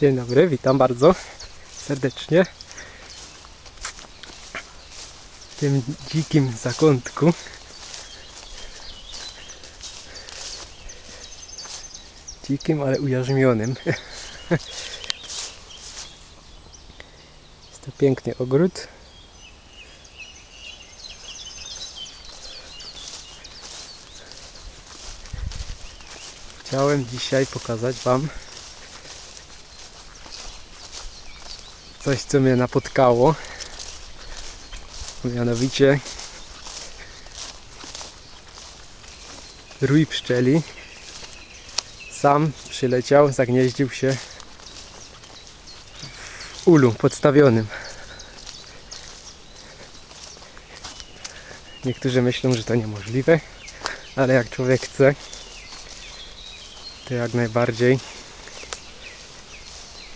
Dzień dobry, witam bardzo serdecznie w tym dzikim zakątku. Dzikim, ale ujarzmionym. Jest to piękny ogród. Chciałem dzisiaj pokazać Wam coś, co mnie napotkało. Mianowicie rój pszczeli sam przyleciał, zagnieździł się w ulu podstawionym. Niektórzy myślą, że to niemożliwe, ale jak człowiek chce, to jak najbardziej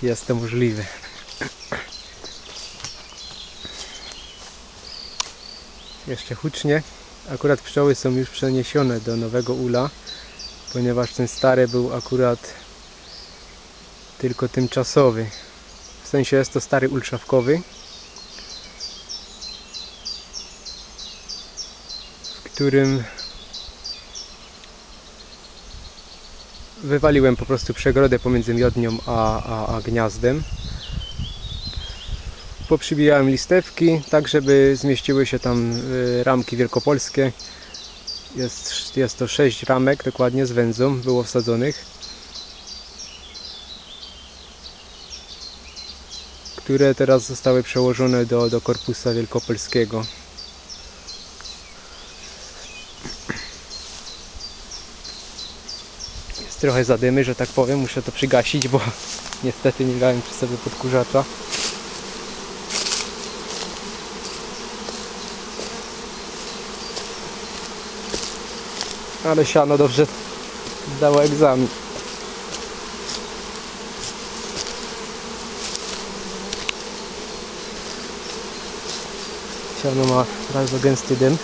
jest to możliwe. Jeszcze hucznie. Akurat pszczoły są już przeniesione do nowego ula, ponieważ ten stary był akurat tylko tymczasowy. W sensie jest to stary ul szafkowy, w którym wywaliłem po prostu przegrodę pomiędzy miodnią a, a, a gniazdem. Poprzybijałem listewki, tak żeby zmieściły się tam y, ramki wielkopolskie. Jest, jest to 6 ramek dokładnie z wędzą było wsadzonych. Które teraz zostały przełożone do, do korpusa wielkopolskiego. Jest trochę zadymy, że tak powiem, muszę to przygasić, bo niestety nie miałem przy sobie podkurzacza. Ale siano dobrze zdało egzamin. Siano ma bardzo gęsty dym.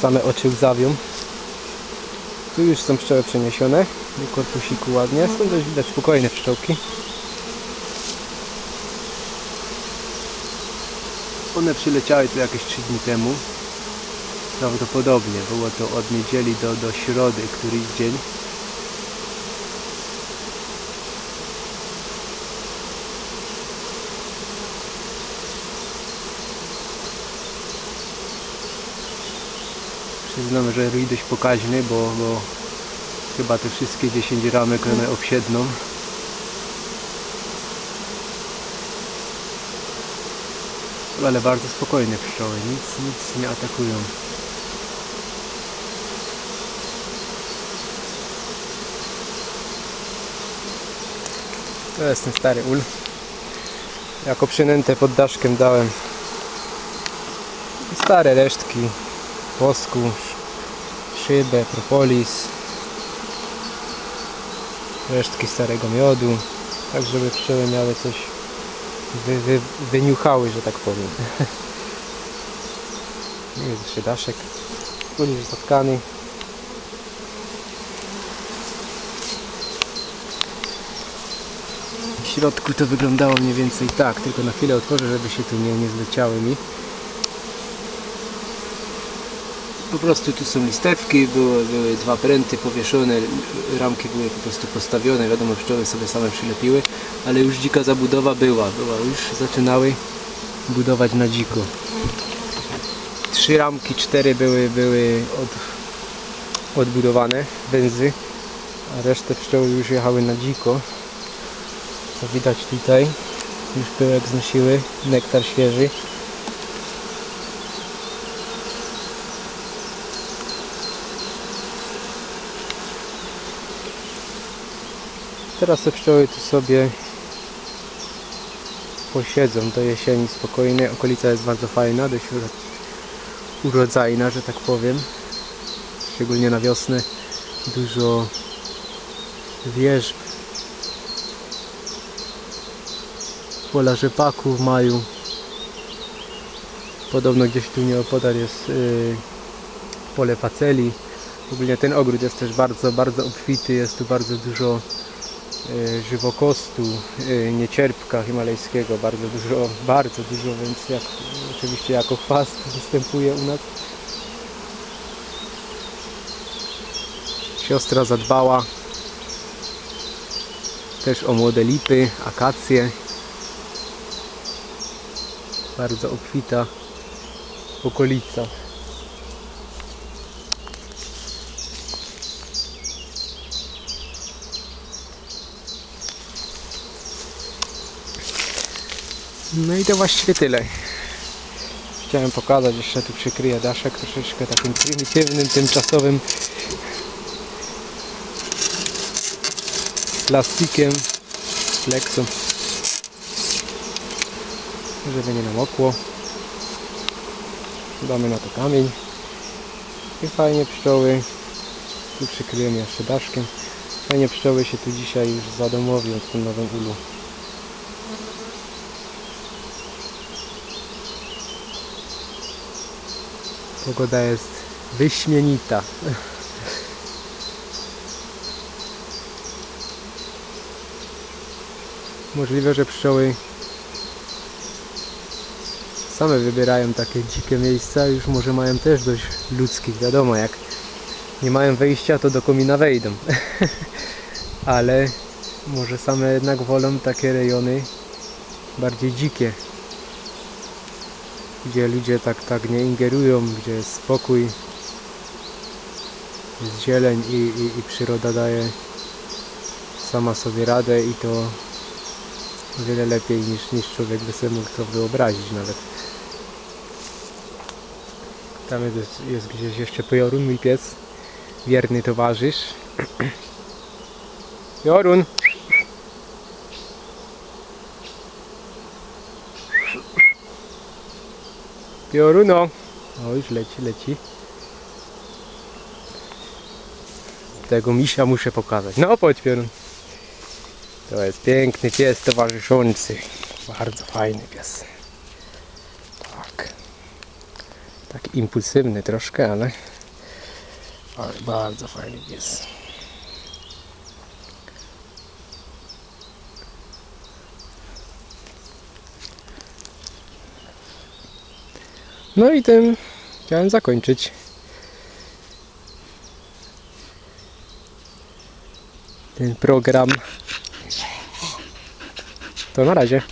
Same oczy łzawią. Tu już są pszczoły przeniesione do korpusiku ładnie. Są dość widać spokojne pszczołki. One przyleciały tu jakieś 3 dni temu. Prawdopodobnie było to od niedzieli do, do środy, któryś dzień. Przyznam, że rój dość pokaźny, bo, bo chyba te wszystkie 10 ramek one obsiedną. Ale bardzo spokojne pszczoły, nic, nic nie atakują. To jest ten stary ul. Jako przynętę pod daszkiem dałem stare resztki wosku, sz- szybę, propolis, resztki starego miodu, tak żeby pszczoły miały coś wy, wy, wyniuchały, że tak powiem. Jest jeszcze daszek, ul już zatkany. Środku to wyglądało mniej więcej tak, tylko na chwilę otworzę, żeby się tu nie, nie zleciały mi. Po prostu tu są listewki, były, były dwa pręty powieszone, ramki były po prostu postawione, wiadomo pszczoły sobie same przylepiły, ale już dzika zabudowa była, była już zaczynały budować na dziko. Trzy ramki, cztery były, były od, odbudowane, węzy, a resztę pszczoły już jechały na dziko. To widać tutaj, już pyłek znosiły, nektar świeży. Teraz te pszczoły tu sobie posiedzą do jesieni spokojnie. Okolica jest bardzo fajna, dość uro- urodzajna, że tak powiem. Szczególnie na wiosnę dużo wierzb. Pola rzepaku w maju. Podobno gdzieś tu nieopodal jest yy, pole faceli. Ogólnie ten ogród jest też bardzo, bardzo obfity, jest tu bardzo dużo e, żywokostu, e, niecierpka himalajskiego, bardzo dużo, bardzo dużo, więc jak, oczywiście jako chwast występuje u nas. Siostra zadbała też o młode lipy, akacje. Bardzo obfita okolica. No i to właściwie tyle. Chciałem pokazać, jeszcze tu przykryję daszek troszeczkę takim prymitywnym, tymczasowym plastikiem, flexu, żeby nie namokło. Damy na to kamień i fajnie pszczoły, tu przykryjemy jeszcze daszkiem, fajnie pszczoły się tu dzisiaj już zadomowią w tym nowym ulu. Pogoda jest wyśmienita. Możliwe, że pszczoły same wybierają takie dzikie miejsca, już może mają też dość ludzkich, wiadomo, jak nie mają wejścia, to do komina wejdą. Ale może same jednak wolą takie rejony bardziej dzikie, gdzie ludzie tak, tak nie ingerują, gdzie jest spokój, jest zieleń i, i, i przyroda daje sama sobie radę i to o wiele lepiej niż, niż człowiek by sobie mógł to wyobrazić nawet. Tam jest, jest gdzieś jeszcze Piorun, mój pies, wierny towarzysz. Piorun! Pioruno! O, już leci, leci. Tego misia muszę pokazać. No, chodź Piorun. To jest piękny pies towarzyszący. Bardzo fajny pies. Tak. Taki impulsywny troszkę, ale, ale bardzo fajny pies. No i tym chciałem zakończyć. Ten program. To na razie.